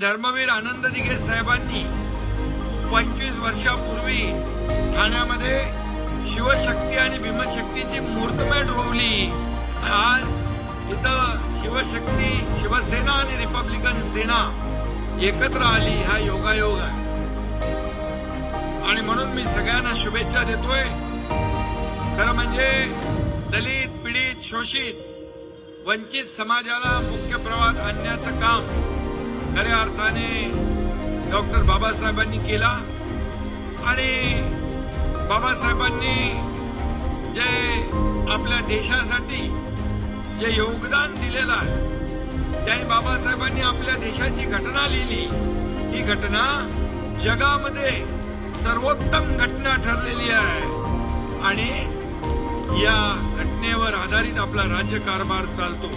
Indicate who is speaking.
Speaker 1: धर्मवीर आनंद दिघे साहेबांनी पंचवीस वर्षापूर्वी ठाण्यामध्ये शिवशक्ती आणि भीमशक्तीची मूर्तमेढ रोवली. आज इथं शिवशक्ती शिवसेना आणि रिपब्लिकन सेना एकत्र आली. हा योगायोग आहे. आणि म्हणून मी सगळ्यांना शुभेच्छा देतोय. खरं म्हणजे दलित पीडित शोषित वंचित समाजाला मुख्य प्रवाहात आणण्याचं काम खऱ्या अर्थाने डॉक्टर बाबासाहेबांनी केला. आणि बाबासाहेबांनी जे आपल्या देशासाठी जे योगदान दिलेलं आहे त्याही बाबासाहेबांनी आपल्या देशाची घटना लिहिली. ही घटना जगामध्ये सर्वोत्तम घटना ठरलेली आहे. आणि या घटनेवर आधारित आपला राज्यकारभार चालतो.